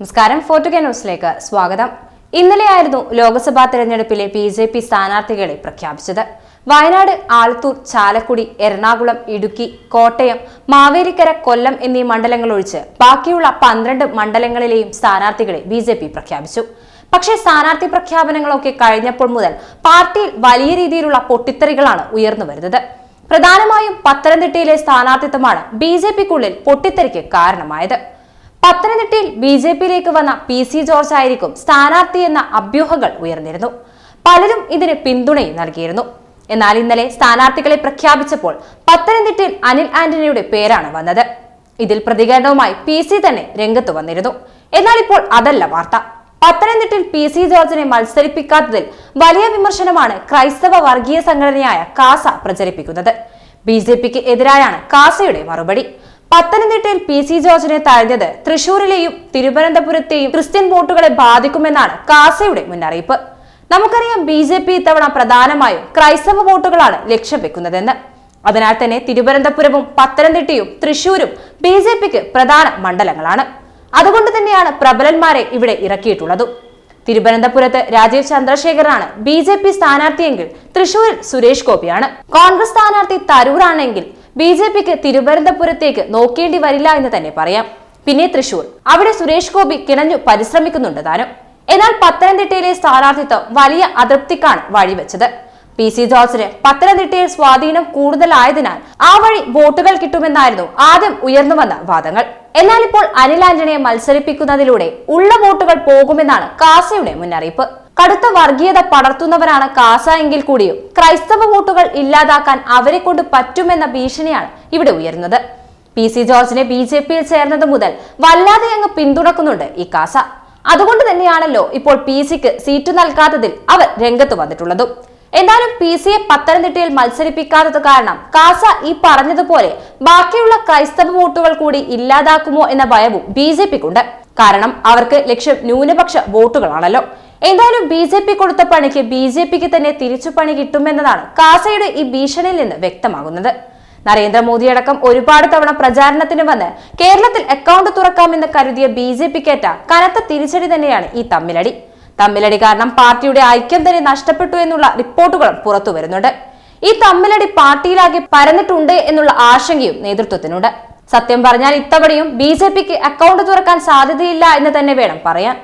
നമസ്കാരം ഫോർട്ടുഗ ന്യൂസിലേക്ക് സ്വാഗതം. ഇന്നലെയായിരുന്നു ലോക്സഭാ തെരഞ്ഞെടുപ്പിലെ ബി ജെ പി സ്ഥാനാർത്ഥികളെ പ്രഖ്യാപിച്ചത്. വയനാട് ആലത്തൂർ ചാലക്കുടി എറണാകുളം ഇടുക്കി കോട്ടയം മാവേലിക്കര കൊല്ലം എന്നീ മണ്ഡലങ്ങൾ ഒഴിച്ച് ബാക്കിയുള്ള പന്ത്രണ്ട് മണ്ഡലങ്ങളിലെയും സ്ഥാനാർത്ഥികളെ ബി പ്രഖ്യാപിച്ചു. പക്ഷേ സ്ഥാനാർത്ഥി പ്രഖ്യാപനങ്ങളൊക്കെ കഴിഞ്ഞപ്പോൾ മുതൽ പാർട്ടിയിൽ വലിയ രീതിയിലുള്ള പൊട്ടിത്തെറികളാണ് ഉയർന്നു വരുന്നത്. പ്രധാനമായും പത്തനംതിട്ടയിലെ സ്ഥാനാർത്ഥിത്വമാണ് ബി ജെ പിക്കുള്ളിൽ പൊട്ടിത്തെറിക്ക് കാരണമായത്. പത്തനംതിട്ടയിൽ ബി ജെ പിയിലേക്ക് വന്ന പി സി ജോർജ് ആയിരിക്കും സ്ഥാനാർത്ഥി എന്ന അഭ്യൂഹങ്ങൾ ഉയർന്നിരുന്നു. പലരും ഇതിന് പിന്തുണയും നൽകിയിരുന്നു. എന്നാൽ ഇന്നലെ സ്ഥാനാർത്ഥികളെ പ്രഖ്യാപിച്ചപ്പോൾ പത്തനംതിട്ടയിൽ അനിൽ ആന്റണിയുടെ പേരാണ് വന്നത്. ഇതിൽ പ്രതികരണവുമായി പി സി തന്നെ രംഗത്ത് വന്നിരുന്നു. എന്നാൽ ഇപ്പോൾ അതല്ല വാർത്ത. പത്തനംതിട്ടയിൽ പി സി ജോർജിനെ മത്സരിപ്പിക്കാത്തതിൽ വലിയ വിമർശനമാണ് ക്രൈസ്തവ വർഗീയ സംഘടനയായ കാസ പ്രചരിപ്പിക്കുന്നത്. ബി ജെ പിക്ക് എതിരായാണ് കാസയുടെ മറുപടി. പത്തനംതിട്ടയിൽ പി സി ജോർജിനെ തഴഞ്ഞത് തൃശൂരിലെയും തിരുവനന്തപുരത്തെയും ക്രിസ്ത്യൻ വോട്ടുകളെ ബാധിക്കുമെന്നാണ് കാസയുടെ മുന്നറിയിപ്പ്. നമുക്കറിയാം ബി ജെ പി ഇത്തവണ പ്രധാനമായും ക്രൈസ്തവ വോട്ടുകളാണ് ലക്ഷ്യം വെക്കുന്നതെന്ന്. അതിനാൽ തന്നെ തിരുവനന്തപുരവും പത്തനംതിട്ടയും തൃശൂരും ബി ജെ പിക്ക് പ്രധാന മണ്ഡലങ്ങളാണ്. അതുകൊണ്ട് തന്നെയാണ് പ്രബലന്മാരെ ഇവിടെ ഇറക്കിയിട്ടുള്ളതും. തിരുവനന്തപുരത്ത് രാജീവ് ചന്ദ്രശേഖറാണ് ബി ജെ പി സ്ഥാനാർത്ഥിയെങ്കിൽ തൃശൂരിൽ സുരേഷ് ഗോപിയാണ്. കോൺഗ്രസ് സ്ഥാനാർത്ഥി തരൂറാണെങ്കിൽ ബി ജെ പിക്ക് തിരുവനന്തപുരത്തേക്ക് നോക്കേണ്ടി വരില്ല എന്ന് തന്നെ പറയാം. പിന്നെ തൃശൂർ. അവിടെ സുരേഷ് ഗോപി കിണഞ്ഞു പരിശ്രമിക്കുന്നുണ്ട് താനും എന്നാൽ പത്തനംതിട്ടയിലെ സ്ഥാനാർത്ഥിത്വം വലിയ അതൃപ്തിക്കാണ് വഴിവെച്ചത്. പി സി ജോർജിന് പത്തനംതിട്ടയിൽ സ്വാധീനം കൂടുതലായതിനാൽ ആ വഴി വോട്ടുകൾ കിട്ടുമെന്നായിരുന്നു ആദ്യം ഉയർന്നു വന്ന വാദങ്ങൾ. എന്നാൽ ഇപ്പോൾ അനിൽ ആന്റണിയെ മത്സരിപ്പിക്കുന്നതിലൂടെ ഉള്ള വോട്ടുകൾ പോകുമെന്നാണ് കാസയുടെ മുന്നറിയിപ്പ്. കടുത്ത വർഗീയത പടർത്തുന്നവരാണ് കാസ എങ്കിൽ കൂടിയും. ക്രൈസ്തവ വോട്ടുകൾ ഇല്ലാതാക്കാൻ അവരെ കൊണ്ട് പറ്റുമെന്ന ഭീഷണിയാണ് ഇവിടെ ഉയരുന്നത്. പി സി ജോർജിനെ ബി ജെ പിയിൽ ചേർന്നത് മുതൽ വല്ലാതെ അങ്ങ് പിന്തുണക്കുന്നുണ്ട് ഈ കാസ. അതുകൊണ്ട് തന്നെയാണല്ലോ ഇപ്പോൾ പി സിക്ക് സീറ്റ് നൽകാത്തതിൽ അവർ രംഗത്ത് വന്നിട്ടുള്ളതും. എന്നാലും പി സിയെ പത്തനംതിട്ടയിൽ മത്സരിപ്പിക്കാത്തത് കാരണം കാസ ഈ പറഞ്ഞതുപോലെ ബാക്കിയുള്ള ക്രൈസ്തവ വോട്ടുകൾ കൂടി ഇല്ലാതാക്കുമോ എന്ന ഭയവും ബി ജെ പിക്കുണ്ട്. കാരണം അവർക്ക് ലക്ഷ്യം ന്യൂനപക്ഷ വോട്ടുകളാണല്ലോ. എന്തായാലും ബി ജെ പി കൊടുത്ത പണിക്ക് ബി ജെ പിക്ക് തന്നെ തിരിച്ചു പണി കിട്ടുമെന്നതാണ് കാസയുടെ ഈ ഭീഷണിയിൽ നിന്ന് വ്യക്തമാകുന്നത്. നരേന്ദ്രമോദിയടക്കം ഒരുപാട് തവണ പ്രചാരണത്തിന് വന്ന് കേരളത്തിൽ അക്കൗണ്ട് തുറക്കാമെന്ന് കരുതിയ ബി ജെ പിക്കേറ്റ കനത്ത തിരിച്ചടി തന്നെയാണ് ഈ തമ്മിലടി. തമ്മിലടി കാരണം പാർട്ടിയുടെ ഐക്യം തന്നെ നഷ്ടപ്പെട്ടു എന്നുള്ള റിപ്പോർട്ടുകളും പുറത്തു വരുന്നുണ്ട്. ഈ തമ്മിലടി പാർട്ടിയിലാകെ പരന്നിട്ടുണ്ട് എന്നുള്ള ആശങ്കയും നേതൃത്വത്തിനുണ്ട്. സത്യം പറഞ്ഞാൽ ഇത്തവണയും ബി ജെ പിക്ക് അക്കൗണ്ട് തുറക്കാൻ സാധ്യതയില്ല എന്ന് തന്നെ വേണം പറയാൻ.